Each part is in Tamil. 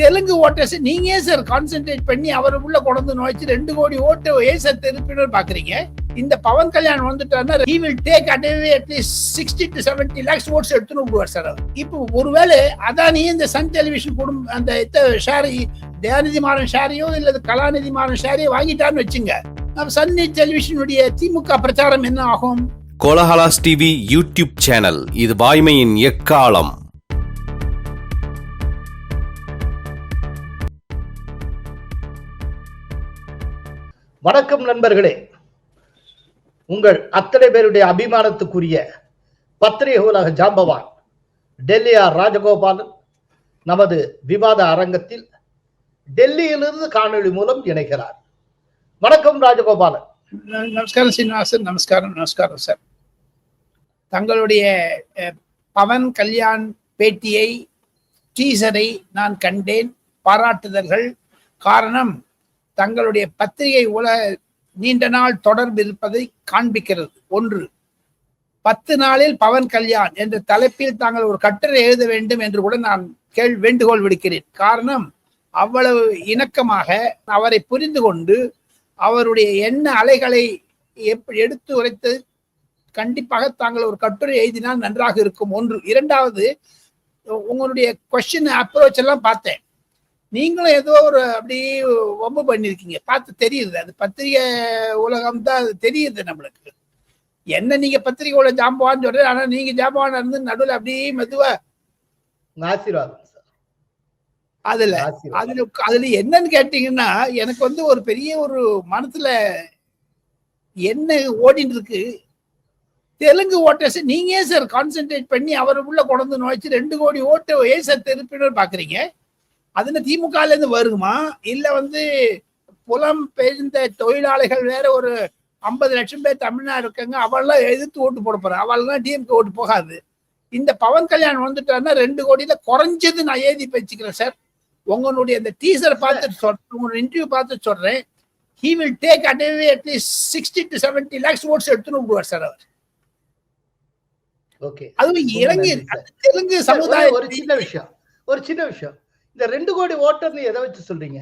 தெலுங்கு ஓட்டர்ஸ் நீங்க சார் கான்சென்ட்ரேட் பண்ணி அவர் உள்ள கொண்டு நுழைச்சு ரெண்டு கோடி ஓட்டு ஏன் சார் திருப்பினர் பாக்குறீங்க? இந்த Pawan Kalyan வந்துட்டாருன்னா he will take at least at least sixty to seventy lakhs votes எடுத்துன்னு விடுவார் சார் இப்போ ஒருவேளை அதானி இந்த சன் டெலிவிஷன் குடும்பம் அந்த ஷாரி தயாநிதி மாறன் ஷாரியோ இல்ல கலாநிதி மாறன் ஷாரியோ வாங்கிட்டாருன்னு வச்சுங்க. நம்ம சன் டெலிவிஷனுடைய திமுக பிரச்சாரம் என்ன ஆகும்? கோலஹலாஸ் டிவி யூடியூப் சேனல் இது வாய்மையின் எக்காலம். வணக்கம் நண்பர்களே. உங்கள் அத்தனை பேருடைய அபிமானத்துக்குரிய பத்திரிகை உலக ஜாம்பவான் டெல்லி ஆர் ராஜகோபாலன் நமது விவாத அரங்கத்தில் டெல்லியிலிருந்து காணொளி மூலம் இணைகிறார். வணக்கம் ராஜகோபாலன். நமஸ்காரம் சீனிவாசன். நமஸ்காரம் நமஸ்காரம் சார். தங்களுடைய பவன் கல்யாண் பேட்டியை டீசரை நான் கண்டேன். பாராட்டுதல்கள். காரணம் தங்களுடைய பத்திரிகை உல நீண்ட நாள் தொடர்பு இருப்பதை காண்பிக்கிறது. ஒன்று பத்து நாளில் பவன் கல்யாண் என்ற தலைப்பில் தாங்கள் ஒரு கட்டுரை எழுத வேண்டும் என்று கூட நான் கேள் வேண்டுகோள் விடுக்கிறேன். காரணம் அவ்வளவு இணக்கமாக அவரை புரிந்து கொண்டு அவருடைய எண்ண அலைகளை எப்படி எடுத்து உரைத்து கண்டிப்பாக தாங்கள் ஒரு கட்டுரை எழுதினால் நன்றாக இருக்கும். ஒன்று இரண்டாவது உங்களுடைய கொஸ்டின் அப்ரோச் எல்லாம் பார்த்தேன். நீங்களும் ஏதோ ஒரு அப்படி வம்பு பண்ணிருக்கீங்க. பார்த்து தெரியுது. அது பத்திரிகை உலகம் தான். அது தெரியுது நம்மளுக்கு. என்ன நீங்க பத்திரிகை உலக ஜாம்பவான்னு சொல்றேன் ஆனா நீங்க ஜாம்பவான் இருந்து நடுவில் அப்படியே மெதுவா ஆசீர்வாதம் சார். அதுல அதுல அதுல என்னன்னு கேட்டீங்கன்னா எனக்கு வந்து ஒரு பெரிய ஒரு மனசுல என்ன ஓடிட்டு இருக்கு. தெலுங்கு ஓட்டர்ஸ் நீங்க ஏன் சார் கான்சென்ட்ரேட் பண்ணி அவர் உள்ள கொண்டு நுழைச்சு ரெண்டு கோடி ஓட்டு ஏன் சார் திருப்பினர் பாக்குறீங்க? அதுல திமுக ல இருந்து வருமா? இல்ல வந்து புலம் பெயர்ந்த தொழிலாளிகள் வேற ஒரு ஐம்பது லட்சம் பேர் தமிழ்நாடு இருக்காங்க அவள்லாம் எதிர்த்து ஓட்டு போட போறேன் அவள்லாம் டிஎம்கே ஓட்டு போகாது. இந்த பவன் கல்யாண் வந்துட்டாருன்னா ரெண்டு கோடியில குறைஞ்சது நான் எழுதி வச்சுக்கிறேன் சார். உங்களுடைய இந்த டீசர் பார்த்துட்டு சொல்றேன் உங்களோட இன்டர்வியூ பார்த்துட்டு சொல்றேன். He will take at least sixty to seventy lakhs votes எடுத்துன்னு விடுவார் சார் அவர். ஓகே அதுவும் சார். தெலுங்கு ஒரு- சமுதாய ஒரு சின்ன விஷயம். ஒரு சின்ன விஷயம். இந்த ரெண்டு கோடி ஓட்டர்னு எதை வச்சு சொல்றீங்க?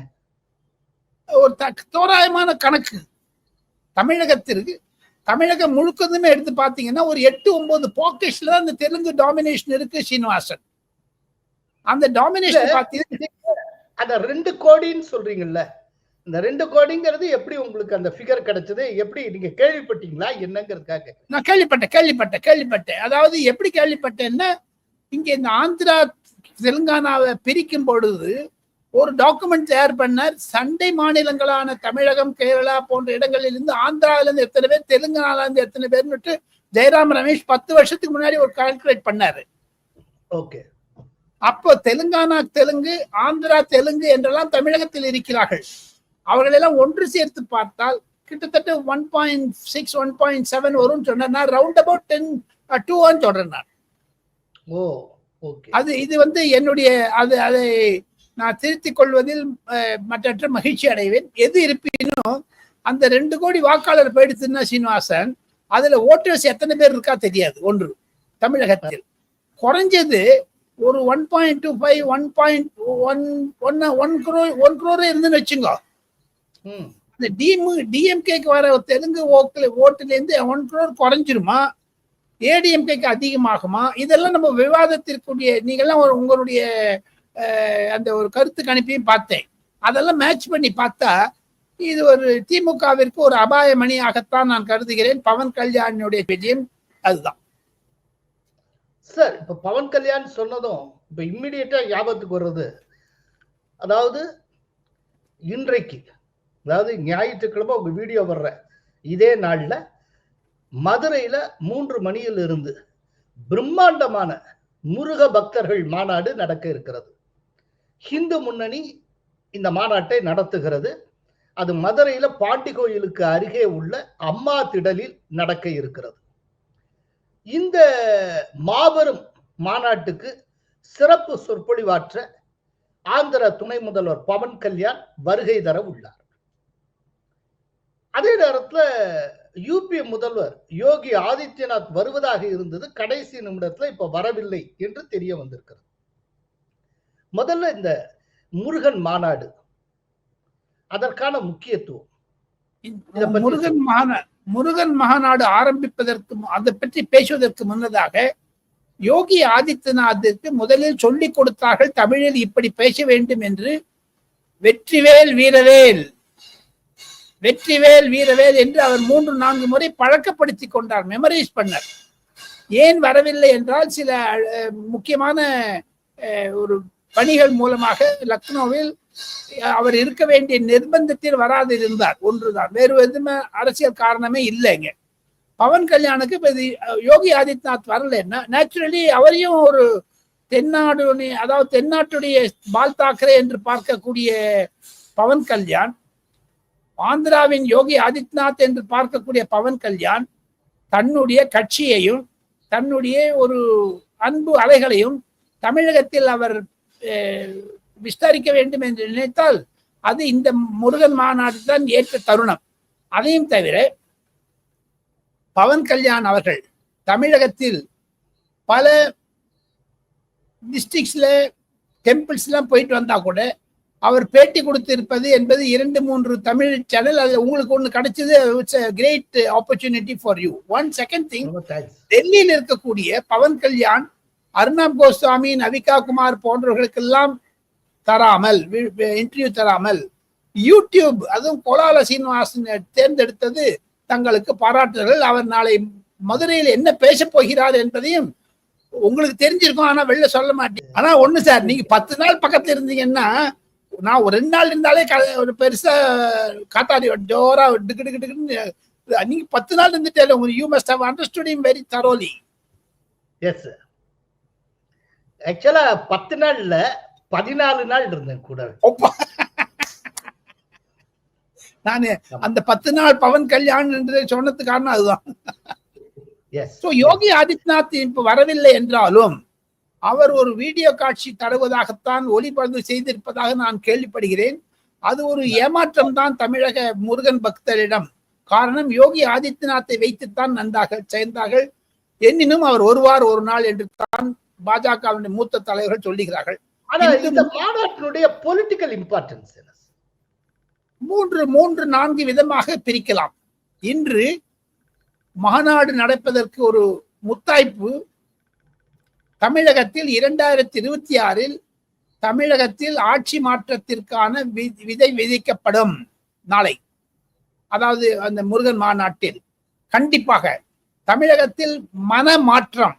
ஒரு த- தோராயமான கணக்கு. தமிழகத்திற்கு தமிழகம் முழுக்கதுமே எடுத்து பாத்தீங்கன்னா ஒரு எட்டு ஒன்பது பாக்கெட்ஸ்ல தான் இந்த தெலுங்கு டாமினேஷன் இருக்கு சீனிவாசன். அந்த டாமினேஷன் இல்ல. பாத்தீங்கன்னா அந்த ரெண்டு கோடின்னு சொல்றீங்கல்ல இந்த ரெண்டு கோடிங்கிறது எப்படி உங்களுக்கு அந்த ஃபிகர் கிடைச்சது? எப்படி நீங்க கேள்விப்பட்டீங்களா? என்னங்கிறதுக்காக. நான் கேள்விப்பட்டேன் கேள்விப்பட்டேன் கேள்விப்பட்டேன். அதாவது எப்படி கேள்விப்பட்டேன்னா இங்க இந்த ஆந்திரா தெலுங்கானாவை பிரிக்கும் பொழுது ஒரு டாக்குமெண்ட் தயார் பண்ணார். சண்டை மாநிலங்களான தமிழகம் கேரளா போன்ற இடங்களில் இருந்து ஆந்திராவில இருந்து எத்தனை பேர் தெலுங்கானால இருந்து எத்தனை பேர்னுட்டு ஜெயராம் ரமேஷ் பத்து வருஷத்துக்கு முன்னாடி ஒரு கால்குலேட் பண்ணாரு. ஓகே. அப்போ தெலுங்கானா தெலுங்கு ஆந்திரா தெலுங்கு என்றெல்லாம் தமிழகத்தில் இருக்கிறார்கள். அவர்கள் எல்லாம் ஒன்று சேர்த்து பார்த்தால் கிட்டத்தட்ட one point six one point seven வரும்னு சொன்னேன் நான் ரவுண்ட் அபவுட் டென் டூன்னு சொல்றேன் நான். ஓ. அது இது வந்து என்னுடைய அது அதை நான் திருத்திக் கொள்வதில் மற்றற்ற மகிழ்ச்சி அடைவேன். எது இருப்பினும் அந்த ரெண்டு கோடி வாக்காளர் போயிடுச்சுன்னா சீனிவாசன் அதுல ஓட்டர்ஸ் எத்தனை பேர் இருக்கா தெரியாது ஒன்று. தமிழகத்தில். குறைஞ்சது ஒரு one point two five one point one one one crore one crore இருந்துன்னு வச்சுங்க. அந்த டிஎம் டிஎம்கேக்கு வர தெலுங்கு ஓட்டுல ஓட்டுல இருந்து ஒன் குரோர் குறைஞ்சிருமா? ஏடிஎம்கேக்கு அதிகமாகுமா? இதெல்லாம் நம்ம விவாதத்திற்குரிய நீங்கள்லாம் ஒரு உங்களுடைய அந்த ஒரு கருத்து கணிப்பையும் பார்த்தேன். அதெல்லாம் மேட்ச் பண்ணி பார்த்தா இது ஒரு திமுகவிற்கு ஒரு அபாய மணியாகத்தான் நான் கருதுகிறேன். பவன் கல்யாணுடைய விஜயம் அதுதான். சார் இப்ப பவன் கல்யாண் சொன்னதும் இப்ப இம்மிடியட்டா ஞாபகத்துக்கு வர்றது அதாவது இன்றைக்கு அதாவது ஞாயிற்றுக்கிழமை உங்க வீடியோ வர்ற இதே நாள்ல மதுரையில மூன்று மணியில் இருந்து பிரம்மாண்டமான முருக பக்தர்கள் மாநாடு நடக்க இருக்கிறது. ஹிந்து முன்னணி இந்த மாநாட்டை நடத்துகிறது. அது மதுரையில பாண்டி கோயிலுக்கு அருகே உள்ள அம்மா திடலில் நடக்க இருக்கிறது. இந்த மாபெரும் மாநாட்டுக்கு சிறப்பு சொற்பொழிவாற்ற ஆந்திர துணை முதல்வர் பவன் கல்யாண் வருகை தர உள்ளார். அதே நேரத்தில் யூபி முதல்வர் யோகி ஆதித்யநாத் வருவதாக இருந்தது கடைசி நிமிடத்துல இப்ப வரவில்லை என்று தெரிய வந்திருக்கிறது. முதல்ல இந்த முருகன் மாநாடு அதற்கான முக்கியத்துவம். முருகன் மகாநா முருகன் மகாநாடு ஆரம்பிப்பதற்கு அதை பற்றி பேசுவதற்கு முன்னதாக யோகி ஆதித்யநாத்திற்கு முதலில் சொல்லிக் கொடுத்தார்கள் தமிழில் இப்படி பேச வேண்டும் என்று வெற்றிவேல் வீரவேல். வெற்றிவேல் வீரவேல் என்று அவர் மூன்று நான்கு முறை பழக்கப்படுத்தி கொண்டார் மெமரைஸ் பண்ணார். ஏன் வரவில்லை என்றால் சில முக்கியமான ஒரு பணிகள் மூலமாக லக்னோவில் அவர் இருக்க வேண்டிய நிர்பந்தத்தில் வராது இருந்தார் ஒன்றுதான். வேறு எதுவுமே அரசியல் காரணமே இல்லைங்க பவன் கல்யாணுக்கு இப்போ யோகி ஆதித்யநாத் வரலன்னா நேச்சுரலி அவரையும் ஒரு தென்னாடு அதாவது தென்னாட்டுடைய பால் தாக்கரே என்று பார்க்கக்கூடிய பவன் கல்யாண் ஆந்திராவின் யோகி ஆதித்யநாத் என்று பார்க்கக்கூடிய பவன் கல்யாண் தன்னுடைய கட்சியையும் தன்னுடைய ஒரு அன்பு அலைகளையும் தமிழகத்தில் அவர் விஸ்தரிக்க வேண்டும் என்று நினைத்தால் அது இந்த முருகன் மாநாடு தான் ஏற்ற தருணம். அதையும் தவிர பவன் கல்யாண் அவர்கள் தமிழகத்தில் பல டிஸ்ட்ரிக்ட்ஸில் டெம்பிள்ஸ் எல்லாம் போயிட்டு வந்தால் கூட அவர் பேட்டி கொடுத்திருப்பது என்பது இரண்டு மூன்று தமிழ் சேனல் அது உங்களுக்கு ஒன்று கிடைச்சது it's great opportunity for you one second thing டெல்லியில் இருக்கக்கூடிய பவன் கல்யாண் அர்ணாப் கோஸ்வாமி நவிகா குமார் போன்றவர்களுக்கெல்லாம் தராமல் இன்டர்வியூ தராமல் யூடியூப் அதுவும் கோலால சீனிவாசன் தேர்ந்தெடுத்தது தங்களுக்கு பாராட்டுகள் அவர் நாளை மதுரையில் என்ன பேசப் போகிறார் என்பதையும் உங்களுக்கு தெரிஞ்சிருக்கும் ஆனா வெளில சொல்ல மாட்டேன். ஆனா ஒண்ணு சார் நீங்க பத்து நாள் பக்கத்துல இருந்தீங்கன்னா நான் ஒரு ரெண்டு நாள் இருந்தாலே ஒரு பெருசா காத்தாடி ஜோரா டிக்கு டிக்கு டிக்குன்னு நீங்க பத்து நாள் இருந்துட்டே உங்களுக்கு you must have understood him very thoroughly yes ஆக்சுவலா பத்து நாள்ல பதினாலு நாள் இருந்தேன் கூட. நான் அந்த பத்து நாள் பவன் கல்யாண் என்று சொன்னதுக்கு காரணம் அதுதான். யோகி ஆதித்யநாத் இப்ப வரவில்லை என்றாலும் அவர் ஒரு வீடியோ காட்சி தருவதாகத்தான் ஒளிபரப்பு செய்திருப்பதாக நான் கேள்விப்படுகிறேன். அது ஒரு ஏமாற்றம் தான் தமிழக முருகன் பக்தரிடம். காரணம் யோகி ஆதித்யநாத்தை வைத்துத்தான் நன்றாக சேர்ந்தார்கள். எனினும் அவர் ஒருவார் ஒரு நாள் என்று தான் பாஜகவின் மூத்த தலைவர்கள் சொல்லுகிறார்கள். ஆனா இந்த மாநாட்டினுடைய பொலிட்டிக்கல் இம்பார்ட்டன்ஸ் மூன்று மூன்று நான்கு விதமாக பிரிக்கலாம். இன்று மாநாடு நடப்பதற்கு ஒரு முத்தாய்ப்பு தமிழகத்தில் இரண்டாயிரத்தி இருபத்தி ஆறில் தமிழகத்தில் ஆட்சி மாற்றத்திற்கான விதை விதிக்கப்படும் நாளை. அதாவது அந்த முருகன் மாநாட்டில். கண்டிப்பாக தமிழகத்தில் மன மாற்றம்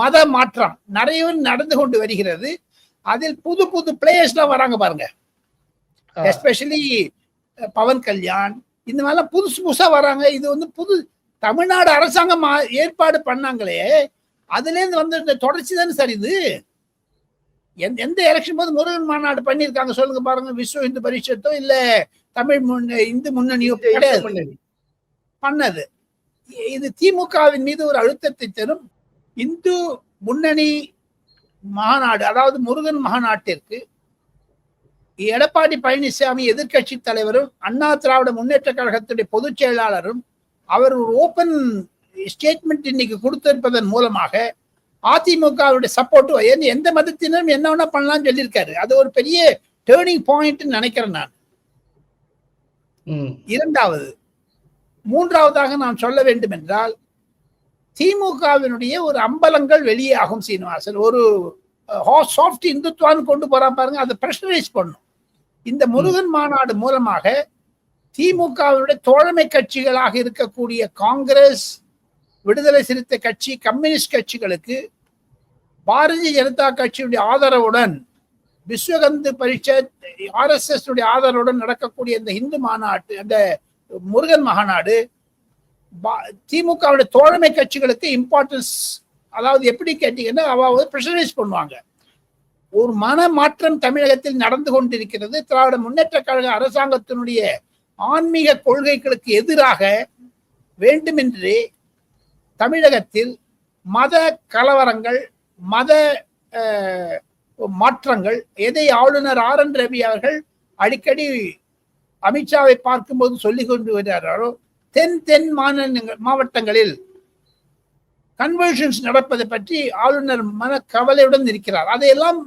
மத மாற்றம் நிறைய நடந்து கொண்டு வருகிறது. அதில் புது புது பிளேயர்ஸ்லாம் வராங்க பாருங்க. எஸ்பெஷலி பவன் கல்யாண். இந்த மாதிரிலாம் புதுசு புதுசா வராங்க. இது வந்து புது தமிழ்நாடு அரசாங்கம் ஏற்பாடு பண்ணாங்களே. அதுல இருந்து வந்து இந்த தொடர்ச்சி தானே சார் இது? எந்த எந்த எலெக்ஷன் போது முருகன் மாநாடு பண்ணியிருக்காங்க சொல்லுங்க பாருங்க. விஸ்வ இந்து பரிஷத்தோ இல்ல தமிழ் முன்ன இந்து முன்னணியோ கிடையாது. பண்ணது. இது திமுகவின் மீது ஒரு அழுத்தத்தை தரும் இந்து முன்னணி மாநாடு அதாவது முருகன் மாநாட்டிற்கு எடப்பாடி பழனிசாமி எதிர்க்கட்சி தலைவரும் அண்ணா திராவிட முன்னேற்ற கழகத்துடைய பொதுச் செயலாளரும் அவர் ஒரு ஓபன் ஸ்டேட்மெண்ட் இன்னைக்கு கொடுத்திருப்பதன் மூலமாக அதிமுகவுடைய சப்போர்ட் எந்த மதத்தினரும் என்ன வேணா பண்ணலாம்னு சொல்லியிருக்காரு. அது ஒரு பெரிய டேர்னிங் பாயிண்ட் நினைக்கிறேன் நான். இரண்டாவது மூன்றாவதாக நான் சொல்ல வேண்டும் என்றால் திமுகவினுடைய ஒரு அம்பலங்கள் வெளியாகும் சீனிவாசன். ஒரு சாஃப்ட் இந்துத்துவான்னு கொண்டு போறா பாருங்க அதை பிரஷரைஸ் பண்ணும். இந்த முருகன் மாநாடு மூலமாக திமுகவினுடைய தோழமை கட்சிகளாக இருக்கக்கூடிய காங்கிரஸ் விடுதலை சிறுத்தை கட்சி கம்யூனிஸ்ட் கட்சிகளுக்கு பாரதிய ஜனதா கட்சியுடைய ஆதரவுடன் விஸ்வகந்து பரிஷத் ஆர்எஸ்எஸ் ஆதரவுடன் நடக்கக்கூடிய இந்த இந்து மாநாட்டு அந்த முருகன் மாநாடு பா- திமுகவுடைய தோழமை கட்சிகளுக்கு இம்பார்ட்டன்ஸ் அதாவது எப்படி கேட்டீங்கன்னா அவ ப்ரெஷரைஸ் பண்ணுவாங்க. ஒரு மன மாற்றம் தமிழகத்தில் நடந்து கொண்டிருக்கிறது. திராவிட முன்னேற்ற கழக அரசாங்கத்தினுடைய ஆன்மீக கொள்கைகளுக்கு எதிராக வேண்டுமென்றே தமிழகத்தில் மத கலவரங்கள் மத மாற்றங்கள் எதை ஆளுநர் ஆர் என் ரவி அவர்கள் அடிக்கடி அமித்ஷாவை பார்க்கும்போது சொல்லிக் கொண்டு வருகிறாரோ தென் தென் மாநிலங்கள் மாவட்டங்களில் கன்வர்ஷன்ஸ் நடப்பதை பற்றி ஆளுநர் மன கவலையுடன் இருக்கிறார். அதையெல்லாம்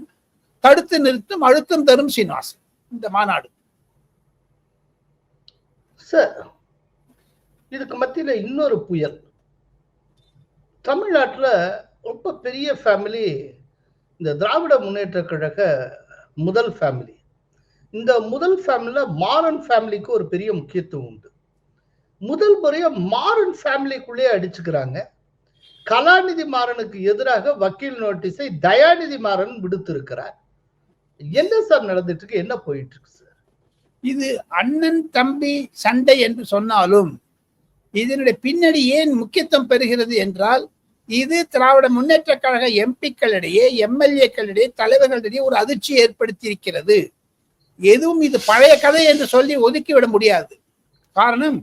தடுத்து நிறுத்தும் அழுத்தம் தரும் சீனிவாசன் இந்த மாநாடு. சார் இதுக்கு மத்தியில் இன்னொரு புயல். தமிழ்நாட்டில் ரொம்ப பெரிய ஃபேமிலி இந்த திராவிட முன்னேற்ற கழக முதல் ஃபேமிலி இந்த முதல் ஃபேமிலியில் மாறன் ஃபேமிலிக்கு ஒரு பெரிய முக்கியத்துவம் உண்டு. முதல் முறையாக மாறன் ஃபேமிலிக்குள்ளேயே அடிச்சுக்கிறாங்க. கலாநிதி மாறனுக்கு எதிராக வக்கீல் நோட்டீஸை தயாநிதி மாறன் விடுத்திருக்கிறார். என்ன சார் நடந்துட்டு இருக்கு என்ன போயிட்டு இருக்கு சார்? இது அண்ணன் தம்பி சண்டை என்று சொன்னாலும் இதனுடைய பின்னணி ஏன் முக்கியத்துவம் பெறுகிறது என்றால் இது திராவிட முன்னேற்ற கழக எம்பிக்களிடையே எம்எல்ஏக்களிடையே தலைவர்களிடையே ஒரு அதிர்ச்சி ஏற்படுத்தி இருக்கிறது எதுவும் இது பழைய கதை என்று சொல்லி ஒதுக்கிவிட முடியாது. காரணம்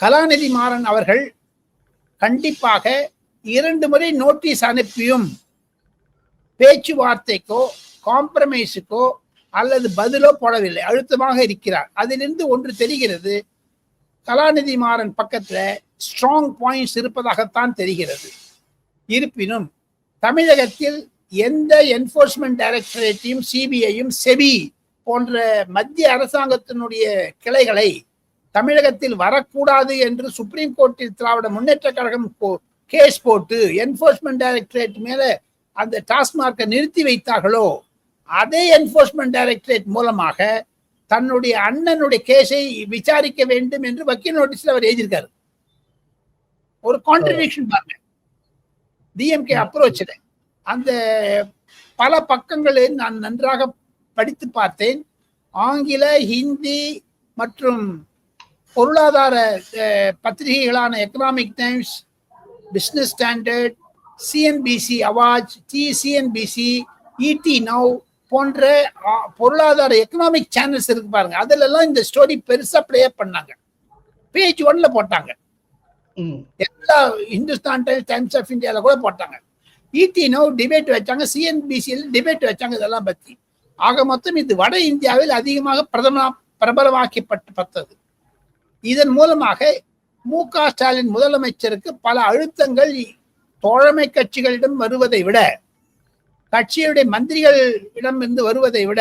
கலாநிதி மாறன் அவர்கள் கண்டிப்பாக இரண்டு முறை நோட்டீஸ் அனுப்பியும் பேச்சுவார்த்தைக்கோ காம்ப்ரமைஸுக்கோ அல்லது பதிலோ போடவில்லை. அழுத்தமாக இருக்கிறார். அதிலிருந்து ஒன்று தெரிகிறது. கலாநிதி மாறன் பக்கத்துல ஸ்ட்ராங் பாயிண்ட்ஸ் இருப்பதாகத்தான் தெரிகிறது. இருப்பினும் தமிழகத்தில் எந்த என்போர்ஸ்மெண்ட் டைரக்டரேட்டையும் சிபிஐயும் செபி போன்ற மத்திய அரசாங்கத்தினுடைய கிளைகளை தமிழகத்தில் வரக்கூடாது என்று சுப்ரீம் கோர்ட்டில் திராவிட முன்னேற்ற கழகம் கேஸ் போட்டு என்போர்ஸ்மெண்ட் டைரக்டரேட் மேல அந்த டாஸ்மார்க்கை நிறுத்தி வைத்தார்களோ அதே என்போர்ஸ்மெண்ட் டைரக்டரேட் மூலமாக தன்னுடைய அண்ணனுடைய கேஸை விசாரிக்க வேண்டும் என்று வக்கீல் நோட்டீஸில் அவர் எழுதியிருக்காரு. ஒரு கான்ட்ரடிக்ஷன் பாருங்க. டிஎம்கே அப்ரோச்சில் அந்த பல பக்கங்களை நான் நன்றாக படித்து பார்த்தேன். ஆங்கில ஹிந்தி மற்றும் பொருளாதார பத்திரிகைகளான Economic Times Business Standard CNBC awards T CNBC ET Now போன்ற பொருளாதார எக்கனாமிக் சேனல்ஸ் இருக்கு பாருங்க. அதுல எல்லாம் இந்த ஸ்டோரி பெருசா ப்ளே பண்ணாங்க. பேஜ் ஒன்ல போட்டாங்க. எல்லா இந்துஸ்தான் டைம்ஸ் டைம்ஸ் ஆஃப் இந்தியாவில் கூட போட்டாங்க. இடி டிபேட் வச்சாங்க சிஎன்பிசியில் டிபேட் வச்சாங்க இதெல்லாம் பத்தி. ஆக மொத்தம் இது வட இந்தியாவில் அதிகமாக பிரதம பிரபலமாக்கப்பட்டு பத்தது இதன் மூலமாக மு க ஸ்டாலின் முதலமைச்சருக்கு பல அழுத்தங்கள் தோழமை கட்சிகளிடம் வருவதை விட கட்சியுடைய மந்திரிகளிடம் இருந்து வருவதை விட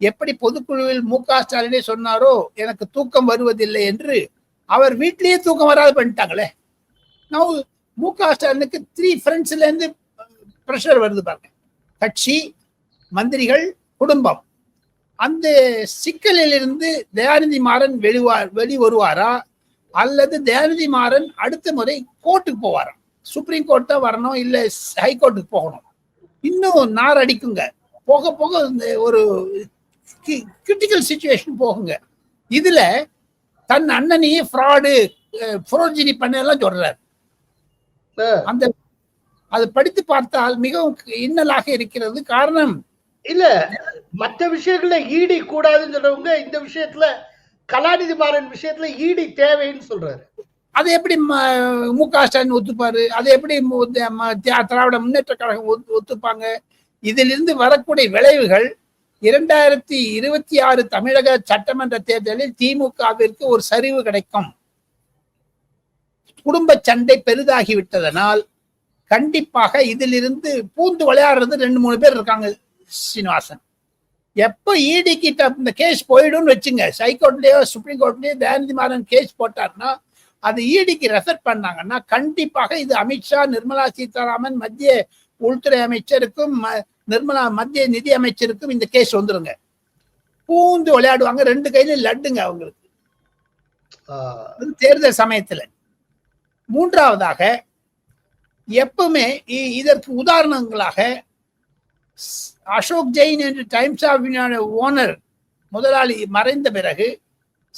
எப்படி பொதுக்குழுவில் மு க ஸ்டாலினே சொன்னாரோ எனக்கு தூக்கம் வருவதில்லை என்று அவர் வீட்லயே தூக்கம் வராது பண்ணிட்டாங்களே. நான் மு க ஸ்டாலினுக்கு த்ரீ ஃப்ரெண்ட்ஸ்ல இருந்து ப்ரெஷர் வருது பாருங்க. கட்சி மந்திரிகள் குடும்பம். அந்த சிக்கலில் இருந்து தயாநிதி மாறன் வெளிவார் வெளி வருவாரா? அல்லது தயாநிதி மாறன் அடுத்த முறை கோர்ட்டுக்கு போவாரா? சுப்ரீம் கோர்ட் தான் வரணும் இல்லை ஹைகோர்ட்டுக்கு போகணும்? இன்னும் நார் அடிக்குங்க. போக போக இந்த ஒரு கிரிட்டிக்கல் சுச்சுவேஷன் போகுங்க. இதுல தன் அண்ணனையே ஃப்ராடு புரோஜினி பண்ணெல்லாம் சொல்றாரு. அந்த அது படித்து பார்த்தால் மிகவும் இன்னலாக இருக்கிறது காரணம். இல்ல மற்ற விஷயங்கள்ல ஈடி கூடாதுன்னு சொல்றவங்க இந்த விஷயத்துல கலாநிதி மாறன் விஷயத்துல ஈடி தேவைன்னு சொல்றாரு. அதை எப்படி ம- க ஸ்டாலின் ஒத்துப்பாரு? அதை எப்படி திராவிட முன்னேற்ற கழகம் ஒத்து- ஒத்துப்பாங்க? இதிலிருந்து வரக்கூடிய விளைவுகள் இரண்டாயிரத்தி இருபத்தி ஆறு தமிழக சட்டமன்ற தேர்தலில் திமுகவிற்கு ஒரு சரிவு கிடைக்கும். குடும்ப சண்டை பெரிதாகிவிட்டதனால் கண்டிப்பாக இதிலிருந்து பூந்து விளையாடுறது ரெண்டு மூணு பேர் இருக்காங்க சீனிவாசன். எப்போ இடி கிட்ட இந்த கேஸ் போயிடும்னு வச்சுங்க ஹைகோர்ட்லயோ சுப்ரீம் கோர்ட்லயோ தயாநிதி மாறன் கேஸ் போட்டார்னா அது இடிக்கு ரெஃபர் பண்ணாங்கன்னா கண்டிப்பாக இது அமித்ஷா நிர்மலா சீதாராமன் மத்திய உள்துறை அமைச்சருக்கும் நிர்மலா மத்திய நிதி அமைச்சருக்கும் இந்த கேஸ் வந்துருங்க. பூந்து விளையாடுவாங்க ரெண்டு கையில லட்டுங்க அவங்களுக்கு. தேர்தல் சமயத்துல. மூன்றாவதாக எப்பவுமே இதற்கு உதாரணங்களாக அசோக் ஜெயின் என்று டைம்ஸ் ஆஃப் இந்தியா ஓனர் முதலாளி மறைந்த பிறகு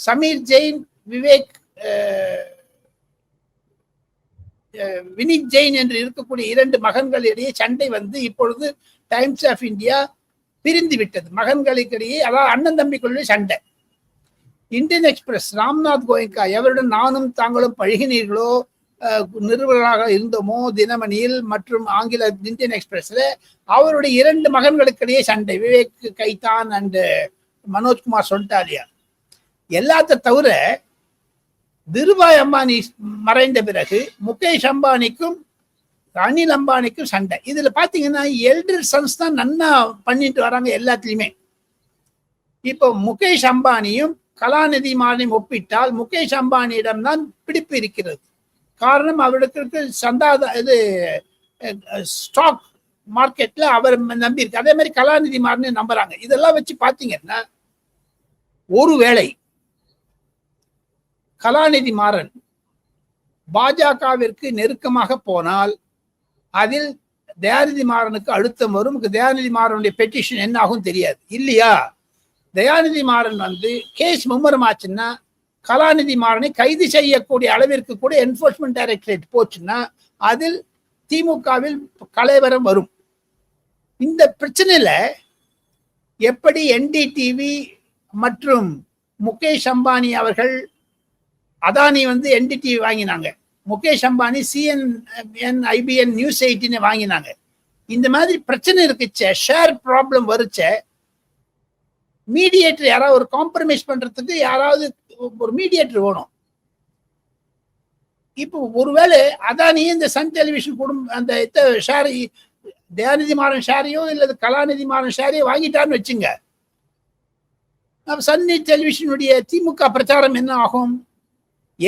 சமீர் ஜெயின் விவேக் வினித் ஜெயின் என்று இருக்கக்கூடிய இரண்டு மகன்களிடையே சண்டை வந்து இப்பொழுது டைம்ஸ் ஆஃப் இந்தியா பிரிந்து விட்டது. மகன்களுக்கிடையே அதாவது அண்ணன் தம்பிக்குள்ளே சண்டை. இந்தியன் எக்ஸ்பிரஸ் ராம்நாத் கோயங்கா எவருடன் நானும் தாங்களும் பழகினீர்களோ அஹ், இருந்தோமோ தினமணியில் மற்றும் ஆங்கில இந்தியன் எக்ஸ்பிரஸ்ல அவருடைய இரண்டு மகன்களுக்கிடையே சண்டை. விவேக் கைதான் அண்டு மனோஜ்குமார் சொல்லிட்டாலியா எல்லாத்த தவிர திருபாய் அம்பானி மறைந்த பிறகு முகேஷ் அம்பானிக்கும் அனில் அம்பானிக்கும் சண்டை. இதுல பாத்தீங்கன்னா எல்டர் சன்ஸ் தான் நன்னா பண்ணிட்டு வராங்க எல்லாத்துலயுமே. இப்போ முகேஷ் அம்பானியும் கலாநிதி மாறனையும் ஒப்பிட்டால் முகேஷ் அம்பானியிடம் தான் பிடிப்பு இருக்கிறது. காரணம் அவருக்கு சந்தாத இது ஸ்டாக் மார்க்கெட்ல அவர் நம்பி இருக்கு அதே மாதிரி கலாநிதி மாறனை நம்புறாங்க. இதெல்லாம் வச்சு பாத்தீங்கன்னா ஒருவேளை கலாநிதி மாறன் பாஜகவிற்கு நெருக்கமாக போனால் அதில் தயாநிதி மாறனுக்கு அழுத்தம் வரும். தயாநிதி மாறனுடைய பெட்டிஷன் என்ன ஆகும் தெரியாது. இல்லையா? தயாநிதி மாறன் வந்து கேஸ் மும்முரமாச்சுன்னா கலாநிதி மாறனை கைது செய்யக்கூடிய அளவிற்கு கூட என்போர்ஸ்மெண்ட் டைரக்டரேட் போச்சுன்னா அதில் திமுகவில் கலைவரம் வரும். இந்த பிரச்சனையில எப்படி என்டிடிவி மற்றும் முகேஷ் அம்பானி அவர்கள் அதானி வந்து என்டிடிவி வாங்கினாங்க. Mukesh Ambani CN IBN news எயிட்டின்னு வாங்கினாங்க. இந்த மாதிரி பிரச்சனை இருக்குச்ச ஷேர் ப்ராப்ளம் வருச்ச மீடியேட்டர் யாராவது ஒரு காம்ப்ரமைஸ் பண்றதுக்கு யாராவது ஒரு மீடியேட்டர் வேணும். இப்போ ஒருவேளை அதானி இந்த சன் டெலிவிஷன் குடும்பம் அந்த ஷேர் தயாநிதி மாறன் ஷேரையோ இல்லது கலாநிதி மாறன் ஷேரையோ வாங்கிட்டான்னு வச்சுங்க. சன் டெலிவிஷனுடைய திமுக பிரச்சாரம் என்ன ஆகும்?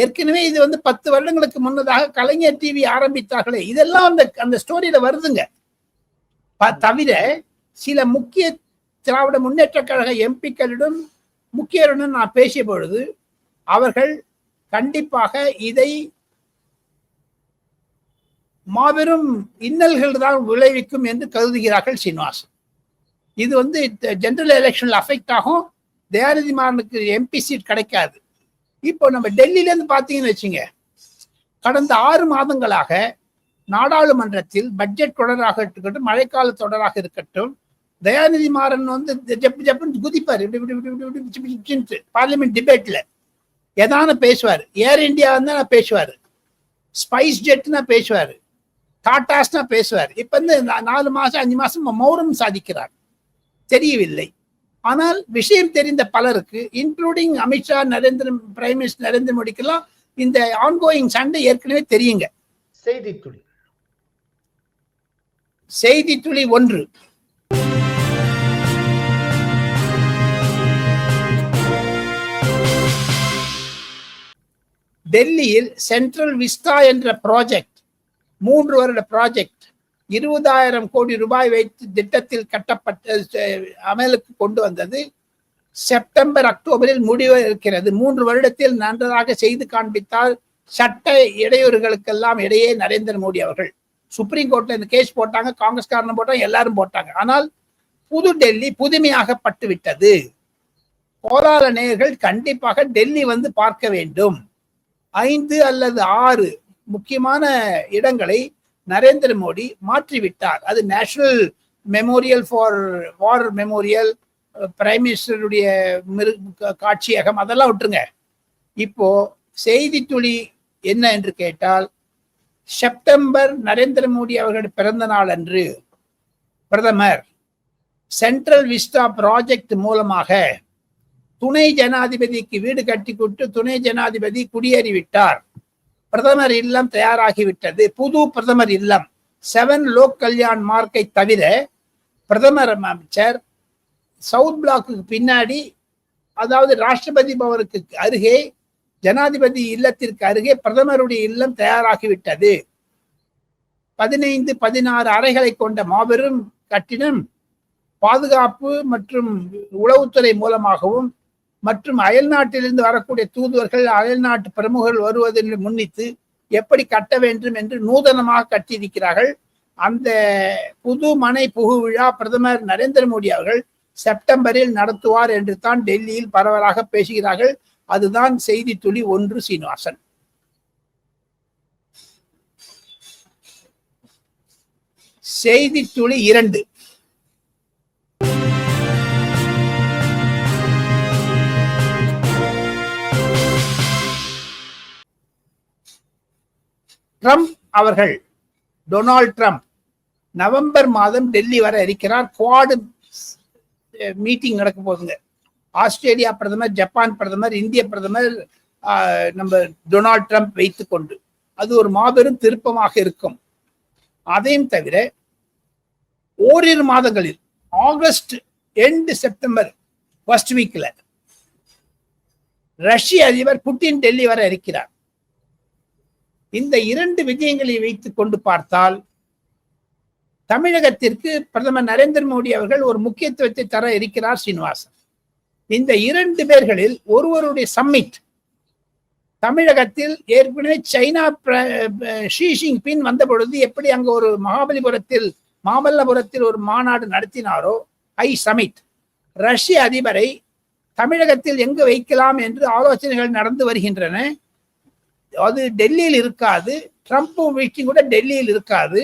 ஏற்கனவே இது வந்து பத்து வருடங்களுக்கு முன்னதாக கலைஞர் டிவி ஆரம்பித்தார்களே. இதெல்லாம் அந்த அந்த ஸ்டோரியில வருதுங்க. தவிர சில முக்கிய திராவிட முன்னேற்ற கழக எம்பிக்களிடம் முக்கியருடன் நான் பேசிய பொழுது அவர்கள் கண்டிப்பாக இதை மாபெரும் இன்னல்கள் தான் விளைவிக்கும் என்று கருதுகிறார்கள் சீனிவாசன். இது வந்து ஜென்ரல் எலெக்ஷன்ல அஃபெக்ட் ஆகும். தயாநிதி மாறனுக்கு எம்பி சீட் கிடைக்காது. இப்போ நம்ம டெல்லியில இருந்து பார்த்தீங்கன்னு வச்சுங்க கடந்த ஆறு மாதங்களாக நாடாளுமன்றத்தில் பட்ஜெட் தொடராக இருக்கட்டும் மழைக்கால தொடராக இருக்கட்டும் தயாநிதி மாறன் வந்து ஜப்பு ஜப்புன்னு குதிப்பார். பார்லிமெண்ட் டிபேட்ல எதான பேசுவார்? ஏர் இந்தியா வந்து நான் பேசுவார். ஸ்பைஸ் ஜெட்னா பேசுவார். டாட்டாஸ்னா பேசுவார். இப்ப வந்து நாலு மாசம் அஞ்சு மாசம் மௌனம் சாதிக்கிறார். தெரியவில்லை. ஆனால் விஷயம் தெரிந்த பலருக்கு including Amit Shah Narendra prime minister Narendra மோடிக்கெல்லாம் இந்த ஆன்கோயிங் சண்டை ஏற்கனவே தெரியுங்க. செய்தி துளி செய்தி துளி ஒன்று. டெல்லியில் சென்ட்ரல் விஸ்டா என்ற ப்ராஜெக்ட் மூன்று வருட ப்ராஜெக்ட் இருபதாயிரம் கோடி ரூபாய் வைத்து திட்டத்தில் கட்டப்பட்ட அமலுக்கு கொண்டு வந்தது. செப்டம்பர் அக்டோபரில் முடிவு இருக்கிறது. மூன்று வருடத்தில் நன்றாக செய்து காண்பித்தால் சட்ட இடையூறுகளுக்கெல்லாம் இடையே நரேந்திர மோடி அவர்கள். சுப்ரீம் கோர்ட்ல இந்த கேஸ் போட்டாங்க காங்கிரஸ்காரன் போட்டாங்க எல்லாரும் போட்டாங்க. ஆனால் புது டெல்லி புதுமையாகப்பட்டு விட்டது கோலால நேயர்கள் கண்டிப்பாக டெல்லி வந்து பார்க்க வேண்டும். ஐந்து அல்லது ஆறு முக்கியமான இடங்களை நரேந்திர மோடி மாற்றிவிட்டார். அது national memorial for war memorial prime மினிஸ்டருடைய மிரு காட்சியகம் அதெல்லாம் விட்டுருங்க. இப்போ செய்தி துளி என்ன என்று கேட்டால் செப்டம்பர் நரேந்திர மோடி அவர்கள் பிறந்த நாள் அன்று பிரதமர் சென்ட்ரல் விஸ்டா ப்ராஜெக்ட் மூலமாக துணை ஜனாதிபதிக்கு வீடு கட்டி கொடுத்து துணை ஜனாதிபதி குடியேறிவிட்டார். பிரதமர் இல்லம் தயாராகிவிட்டது. புது பிரதமர் இல்லம். செவன் லோக் கல்யாண் மார்க்கை தவிர பிரதமர் அமைச்சர் சவுத் பிளாக்குக்கு பின்னாடி அதாவது ராஷ்டிரபதி பவனுக்கு அருகே ஜனாதிபதி இல்லத்திற்கு அருகே பிரதமருடைய இல்லம் தயாராகிவிட்டது. பதினைந்து பதினாறு அறைகளை கொண்ட மாபெரும் கட்டிடம் பாதுகாப்பு மற்றும் உளவுத்துறை மூலமாகவும் மற்றும் அயல் நாட்டிலிருந்து வரக்கூடிய தூதுவர்கள் அயல் நாட்டு பிரமுகர்கள் வருவதை முன்னித்து எப்படி கட்ட வேண்டும் என்று நூதனமாக கட்டியிருக்கிறார்கள். அந்த புது மனை புகு விழா பிரதமர் நரேந்திர மோடி அவர்கள் செப்டம்பரில் நடத்துவார் என்று தான் டெல்லியில் பரவலாக பேசுகிறார்கள். அதுதான் செய்தி துளி ஒன்று சீனிவாசன். செய்தி துளி இரண்டு. ட்ரம்ப் அவர்கள் டொனால்ட் ட்ரம்ப் நவம்பர் மாதம் டெல்லி வர இருக்கிறார். குவாடு மீட்டிங் நடக்க போகுதுங்க. ஆஸ்திரேலியா பிரதமர் ஜப்பான் பிரதமர் இந்திய பிரதமர் நம்ம டொனால்ட் ட்ரம்ப் வைத்து கொண்டு அது ஒரு மாபெரும் திருப்பமாக இருக்கும். அதையும் தவிர ஓரிரு மாதங்களில் ஆகஸ்ட் எண்டு செப்டம்பர் ஃபர்ஸ்ட் வீக்ல ரஷ்ய அதிபர் புட்டின் டெல்லி வர இருக்கிறார். இந்த இரண்டு விஜயங்களை வைத்துக் கொண்டு பார்த்தால் தமிழகத்திற்கு பிரதமர் நரேந்திர மோடி அவர்கள் ஒரு முக்கியத்துவத்தை தர இருக்கிறார் சீனிவாசன். இந்த இரண்டு பேர்களில் ஒருவருடைய சம்மிட் தமிழகத்தில் ஏற்கனவே சைனா பிர- ஷி பின் வந்த பொழுது எப்படி அங்க ஒரு மகாபலிபுரத்தில் மாமல்லபுரத்தில் ஒரு மாநாடு நடத்தினாரோ ஐ சமிட் ரஷ்ய அதிபரை தமிழகத்தில் எங்கு வைக்கலாம் என்று ஆலோசனைகள் நடந்து வருகின்றன. அது டெல்லியில் இருக்காது. ட்ரம்ப் மீட்டிங் கூட டெல்லியில் இருக்காது.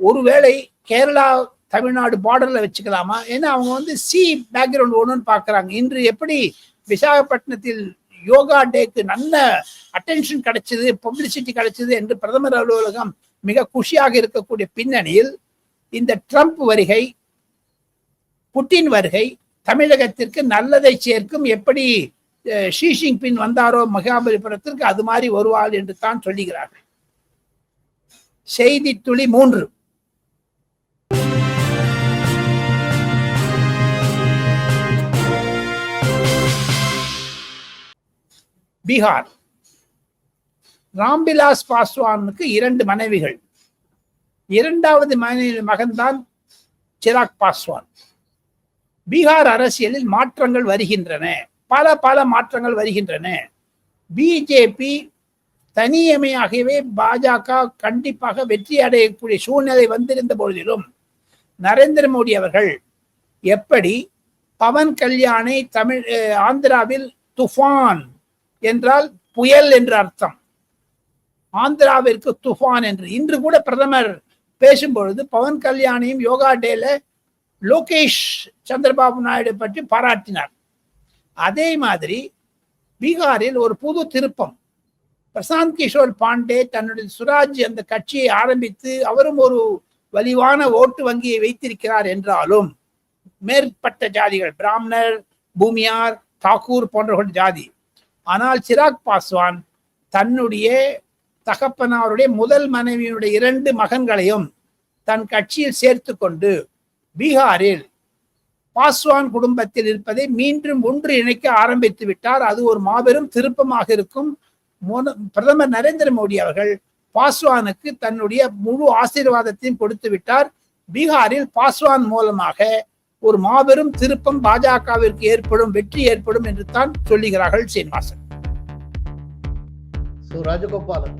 ஒருவேளை கேரளா தமிழ்நாடு பார்டரில் வச்சுக்கலாமா? ஏன்னா அவங்க வந்து சி பேக்ரவுண்ட் ஒன்றுன்னு பார்க்குறாங்க இன்று எப்படி விசாகப்பட்டினத்தில் யோகா டேக்கு நல்ல அட்டென்ஷன் கிடைச்சது பப்ளிசிட்டி கிடைச்சது என்று பிரதமர் அலுவலகம் மிக குஷியாக இருக்கக்கூடிய பின்னணியில் இந்த ட்ரம்ப் வருகை புட்டின் வருகை தமிழகத்திற்கு நல்லதை சேர்க்கும். எப்படி ஷி வந்தாரோ மகாபலிபுரத்திற்கு அது மாதிரி வருவாள் என்று தான் சொல்லுகிறார்கள். செய்தி துளி மூன்று. பீகார். ராம்விலாஸ் பாஸ்வானுக்கு இரண்டு மனைவிகள். இரண்டாவது மனைவி மகன்தான் சிராக் பாஸ்வான். பீகார் அரசியலில் மாற்றங்கள் வருகின்றன. பல பல மாற்றங்கள் வருகின்றன. பிஜேபி தனியமையாகவே பாஜக கண்டிப்பாக வெற்றி அடையக்கூடிய சூழ்நிலை வந்திருந்த பொழுதிலும் நரேந்திர மோடி அவர்கள் எப்படி பவன் கல்யாணை தமிழ் ஆந்திராவில் துஃபான் என்றால் புயல் என்று அர்த்தம். ஆந்திராவிற்கு துஃபான் என்று. இன்று கூட பிரதமர் பேசும்பொழுது பவன் கல்யாணையும் யோகா டேல லோகேஷ் சந்திரபாபு நாயுடு பற்றி பாராட்டினார். அதே மாதிரி பீகாரில் ஒரு புது திருப்பம். பிரசாந்த் கிஷோர் பாண்டே தன்னுடைய சுராஜ் அந்த கட்சியை ஆரம்பித்து அவரும் ஒரு வலிவான ஓட்டு வங்கியை வைத்திருக்கிறார் என்றாலும் மேற்பட்ட ஜாதிகள் பிராமணர் பூமியார் தாக்கூர் போன்றவர்கள் ஜாதி. ஆனால் சிராக் பாஸ்வான் தன்னுடைய தகப்பனாருடைய முதல் மனைவியினுடைய இரண்டு மகன்களையும் தன் கட்சியில் சேர்த்து கொண்டு பீகாரில் பாஸ்வான் குடும்பத்தில் இருப்பதை மீண்டும் ஒன்று இணைக்க ஆரம்பித்து விட்டார். அது ஒரு மாபெரும் திருப்பமாக இருக்கும். பிரதமர் நரேந்திர மோடி அவர்கள் பாஸ்வானுக்கு தன்னுடைய முழு ஆசீர்வாதத்தையும் கொடுத்து விட்டார். பீகாரில் பாஸ்வான் மூலமாக ஒரு மாபெரும் திருப்பம் பாஜகவிற்கு ஏற்படும் வெற்றி ஏற்படும் என்று தான் சொல்லுகிறார்கள் சீனிவாசன். ராஜகோபாலன்.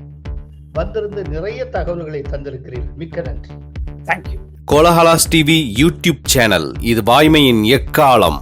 வந்திருந்து நிறைய தகவல்களை தந்திருக்கிறீர்கள் மிக்க நன்றி. Thank you Kolahalas TV YouTube channel. இது வாய்மையின் எக்காலம்.